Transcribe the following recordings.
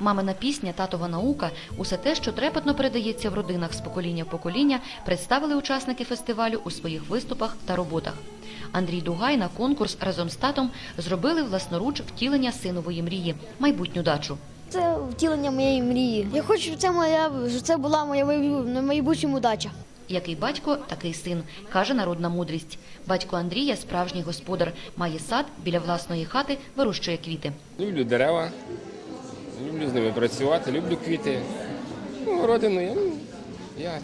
Мамина пісня, татова наука усе те, що трепетно передається в родинах з покоління в покоління, представили учасники фестивалю у своїх виступах та роботах. Андрій Дугай на конкурс разом з татом зробили власноруч втілення синової мрії майбутню дачу. Це втілення моєї мрії. Я хочу, щоб це моя щоб це була моя майбу- майбутня дача. Який батько, такий син, каже народна мудрість. Батько Андрія, справжній господар, має сад біля власної хати, вирощує квіти. Люблю дерева, люблю з ними працювати, люблю квіти. Ну, родину я, ну, я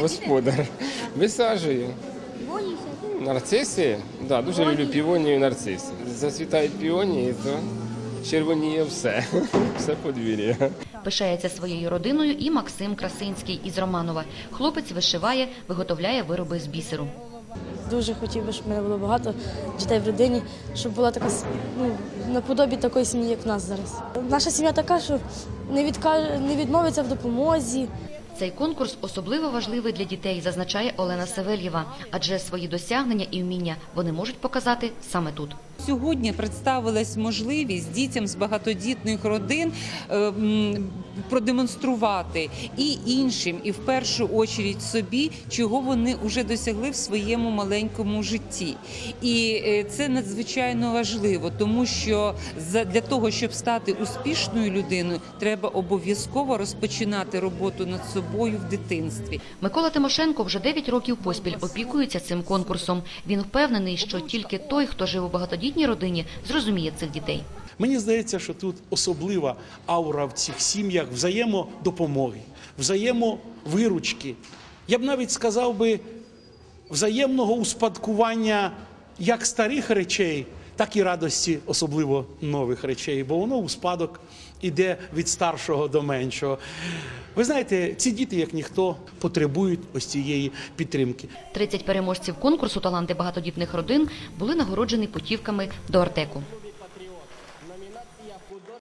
господар. Висаджую. Нарциси, да, дуже люблю півонію і нарциси. Зацвітають півонії, то червоніє все, все подвір'я. Пишається своєю родиною і Максим Красинський із Романова. Хлопець вишиває, виготовляє вироби з бісеру. Дуже хотів би, щоб мене було багато дітей в родині, щоб була така ну, наподобі такої сім'ї, як в нас зараз. Наша сім'я така, що не, відкаже, не відмовиться в допомозі. Цей конкурс особливо важливий для дітей, зазначає Олена Савельєва, адже свої досягнення і вміння вони можуть показати саме тут. Сьогодні представилась можливість дітям з багатодітних родин е, продемонструвати і іншим, і в першу очередь собі, чого вони вже досягли в своєму маленькому житті. І е, це надзвичайно важливо, тому що для того, щоб стати успішною людиною, треба обов'язково розпочинати роботу над собою в дитинстві. Микола Тимошенко вже 9 років поспіль опікується цим конкурсом. Він впевнений, що тільки той, хто жив у багатодітній родині, зрозуміє цих дітей. Мені здається, що тут особлива аура в цих сім'ях взаємодопомоги, взаємовиручки. Я б навіть сказав би взаємного успадкування як старих речей, так і радості, особливо нових речей, бо воно у спадок іде від старшого до меншого. Ви знаєте, ці діти, як ніхто, потребують ось цієї підтримки. 30 переможців конкурсу Таланти багатодітних родин були нагороджені путівками до Артеку.